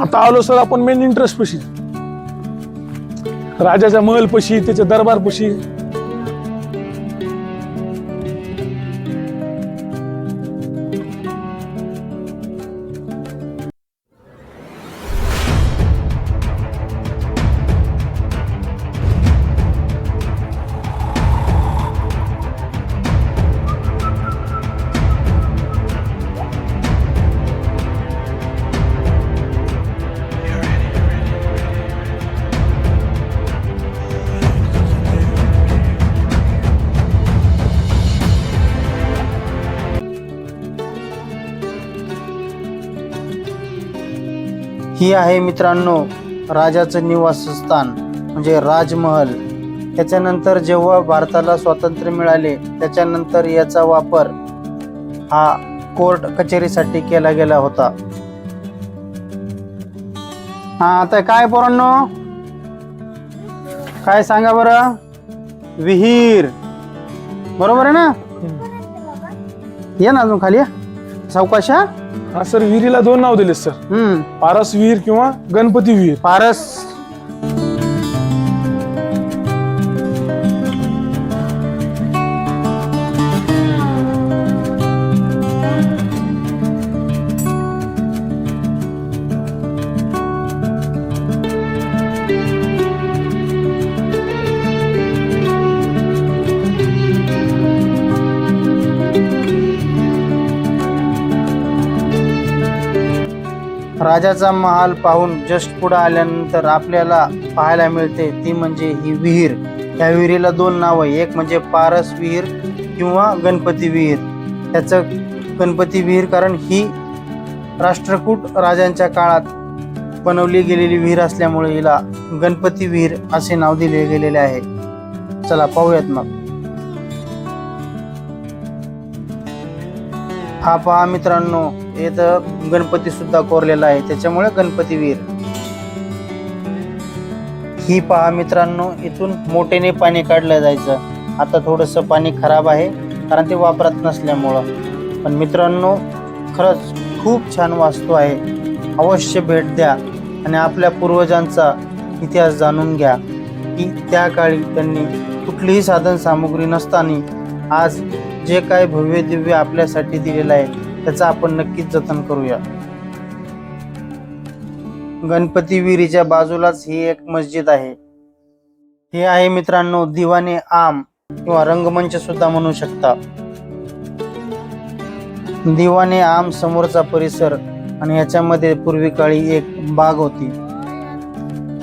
आता आलो सर आपण मेन इंटरेस्ट पशी. राजाच्या महल पशी त्याच्या दरबार पशी ही आहे मित्रांनो राजाचं निवासस्थान म्हणजे राजमहल. त्याच्यानंतर जेव्हा भारताला स्वातंत्र्य मिळाले त्याच्यानंतर याचा वापर हा कोर्ट कचेरीसाठी केला गेला होता. हा आता काय पोरांनो? काय सांगा बरं? विहीर. बरोबर आहे ना? ये ना अजून खाली या. हा सर विहिरीला दोन नाव दिले सर. हम्म. पारस विहीर किंवा गणपती विहीर. पारस राजाचा महाल पाहून जस्ट पुढे आल्यानंतर आपल्याला पाहायला मिळते ती म्हणजे ही विहीर. या विहिरीला दोन नावं आहे एक म्हणजे पारस विहीर किंवा गणपती विहीर. त्याचं गणपती विहीर कारण ही राष्ट्रकूट राजांच्या काळात बनवली गेलेली विहीर असल्यामुळे हिला गणपती विहीर असे नाव दिले गेलेले आहे. चला पाहूयात मग. हा पहा मित्रांनो इथं गणपती सुद्धा कोरलेला आहे. त्याच्यामुळे गणपती वीर ही पहा मित्रांनो इथून मोठेने पाणी काढलं जायचं. आता थोडस पाणी खराब आहे कारण ते वापरत नसल्यामुळं. पण मित्रांनो खरंच खूप छान वास्तू आहे. अवश्य भेट द्या आणि आपल्या पूर्वजांचा इतिहास जाणून घ्या की त्या काळी त्यांनी कुठलीही साधन सामुग्री नसताना आज जे काय भव्य दिव्य आपल्यासाठी दिलेलं आहे त्याचं आपण नक्कीच जतन करूया. गणपती विहिरीच्या बाजूलाच ही एक मस्जिद आहे. हे आहे मित्रांनो दिवाने आम किंवा रंगमंच सुद्धा म्हणू शकता. दिवाने आम समोरचा परिसर आणि याच्यामध्ये पूर्वी काळी एक बाग होती.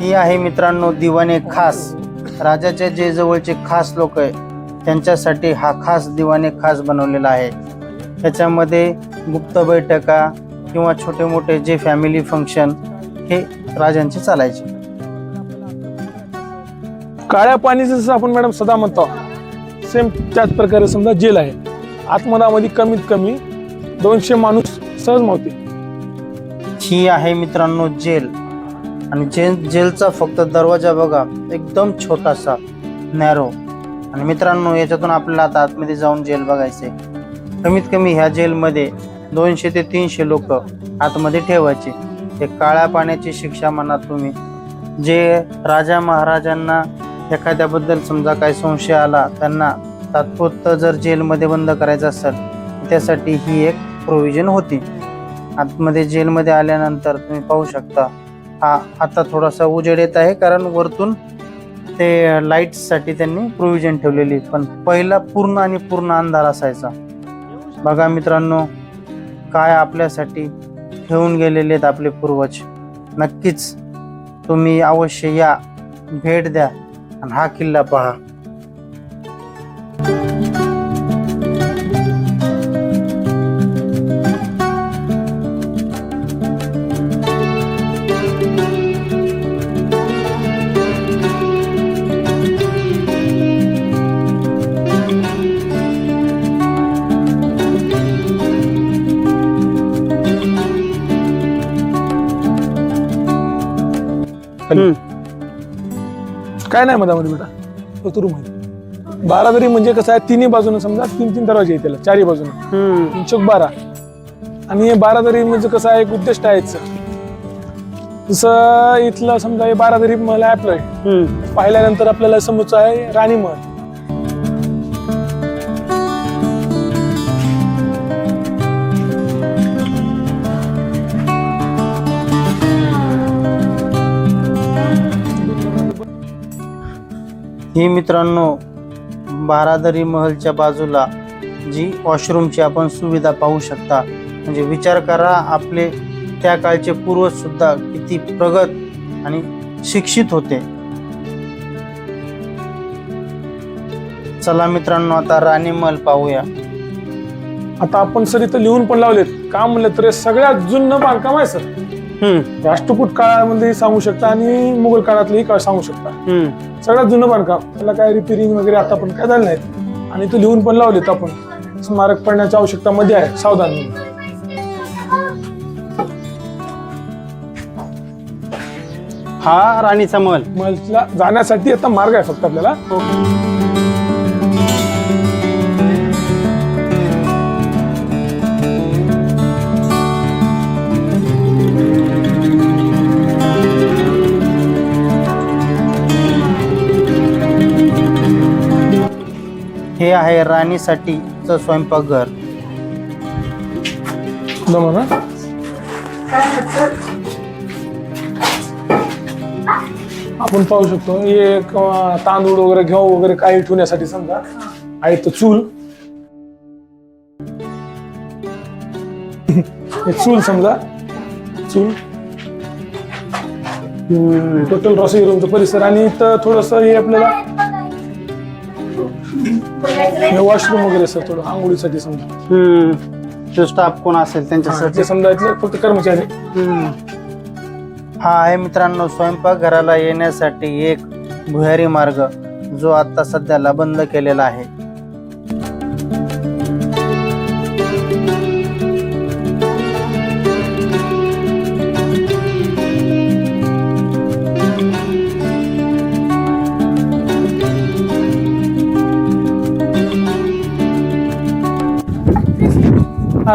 ही आहे मित्रांनो दिवाने खास. राजाच्या जे जवळचे खास लोक आहे त्यांच्यासाठी हा खास दिवाने खास बनवलेला आहे. त्याच्यामध्ये गुप्त बैठका किंवा छोटे मोठे जे फॅमिली फंक्शन हे राजांचे चालायचे. काळ्या पाणीचं जसं आपण मॅडम सदा म्हणतो सेम त्याच प्रकारे समजा जेल आहे. आतमधामध्ये कमीत कमी दोनशे माणूस सहज मावते ही आहे मित्रांनो जेल. आणि जेल जेलचा फक्त दरवाजा बघा एकदम छोटासा नॅरो आणि मित्रांनो याच्यातून आपल्याला आता आतमध्ये जाऊन जेल बघायचे कमीत कमी ह्या जेलमध्ये दोनशे ते तीनशे लोक आतमध्ये ठेवायचे. ते काळ्या पाण्याची शिक्षा म्हणा तुम्ही. जे राजा महाराजांना एखाद्याबद्दल समजा काही संशय आला त्यांना तात्पुरतं जर जेलमध्ये बंद करायचं असेल त्यासाठी ही एक प्रोव्हिजन होती. आतमध्ये जेलमध्ये आल्यानंतर तुम्ही पाहू शकता हा आता थोडासा उजेड येत आहे कारण वरतून ते लाईट्ससाठी त्यांनी प्रोव्हिजन ठेवलेली. पण पहिला पूर्ण आणि पूर्ण अंधार असायचा. बघा मित्रांनो काय आपल्यासाठी ठेवून गेलेले आहेत आपले पूर्वज. नक्कीच तुम्ही अवश्य या. भेट द्या आणि हा किल्ला पहा. खाली. काय नाही मधामध्ये बेटा? तो रूम आहे. बारा दरी म्हणजे कसं आहे तिन्ही बाजूने समजा तीन तीन दरवाजे आहेत त्याला चारही बाजूने. चौक बारा. आणि हे बारा दरी म्हणजे कसं आहे एक उद्दिष्ट आहे याचं. जसं इथलं समजा हे बारादरी महल आहे आपलं हम्म. पाहिल्यानंतर आपल्याला समोरचं आहे राणी महल ही मित्रांनो बारादरी महलच्या बाजूला जी वॉशरूमची आपण सुविधा पाहू शकता. म्हणजे विचार करा आपले त्या काळचे पूर्वजसुद्धा किती प्रगत आणि शिक्षित होते. चला मित्रांनो आता राणी महल पाहूया. आता आपण सर इथं लिहून पण लावलेत. का म्हणलं तर हे सगळ्यात जुनं बांधकाम आहे सर? राष्ट्रकूट काळामध्ये सांगू शकता आणि मुघल काळातलंही काळ सांगू शकता. हम्म. सगळ्यात जुनं बांधकाम त्याला काय रिपेरिंग वगैरे आता पण काय झालं नाहीत. आणि तो लिहून पण लावलेत आपण. स्मारक पडण्याच्या आवश्यकता मध्ये आहे सावधान. हा राणीचा महल. महलला जाण्यासाठी आता मार्ग आहे फक्त आपल्याला. आहे राणीसाठीचं स्वयंपाकघर. जमा ना आपण पाहू शकतो एक तांदूळ वगैरे घेऊ वगैरे काही ठेवण्यासाठी समजा. आहे तर चूल. हे चूल समजा. चूल. टोटल रसोई रूमचा परिसर आणि इथं थोडस हे आपल्याला हे वॉशरूम वगैरे सर थोडं आंघोळीसाठी समजा. हम्म. जो स्टाफ कोण असेल हा, त्यांच्यासाठी. ते समजा इथले फक्त कर्मचारी. हा आहे मित्रांनो स्वयंपाकघराला येण्यासाठी एक भुयारी मार्ग जो आता सध्याला बंद केलेला आहे.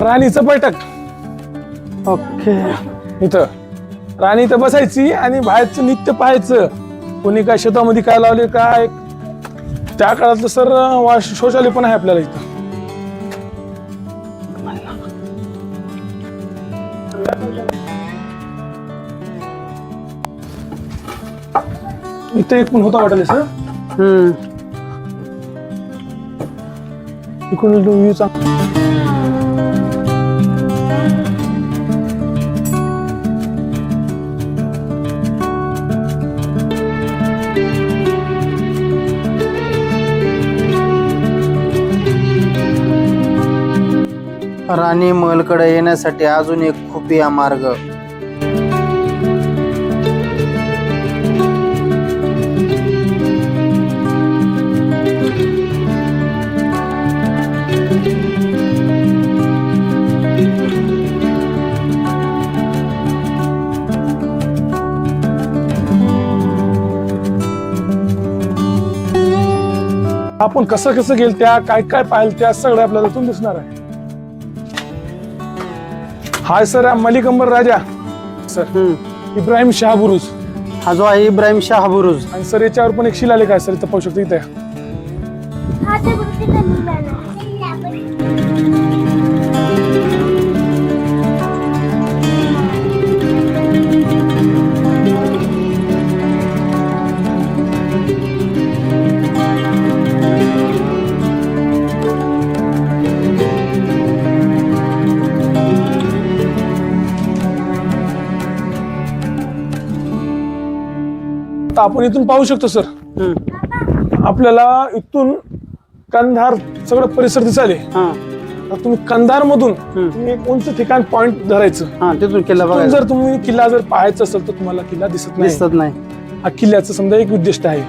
राणीचं बैठक ओके. इथं. राणी इथं बसायची आणि बाहेरचं नित्य पाहायचं. कोणी काय शेतामध्ये काय लावले काय? त्या काळातलं सर वाश शौचालय पण आहे आपल्याला इथं. इथं एक पण होता वाटेल सर. इकडून राणी महलकडे येण्यासाठी अजून एक खुपिया मार्ग. आपण कसं कसं गेल त्या काय काय पाहिलं त्या सगळं आपल्याला इथून दिसणार आहे. Hi sir Malik Ambar Raja. Sir. Ibrahim Shah बुरुज. हा जो आहे इब्राहिम शाह बुरुज. आणि सर याच्यावर पण एक शिलालेख आहे सर इथं पाहू शकतो इथे. गोष्टी तर आपण इथून पाहू शकतो सर. आपल्याला इथून कंधार सगळं परिसर दिसाले हा. तुम्ही कंधार मधून तुम्ही एक उंच ठिकाण पॉइंट धरायचं. हा तिथून किल्ला तिथून बघायचा. जर तुम्ही किल्ला जर पाहायचा असेल तर तुम्हाला किल्ला दिसत नाही. दिसत नाही. हा किल्ल्याचं समजा एक उद्दिष्ट आहे.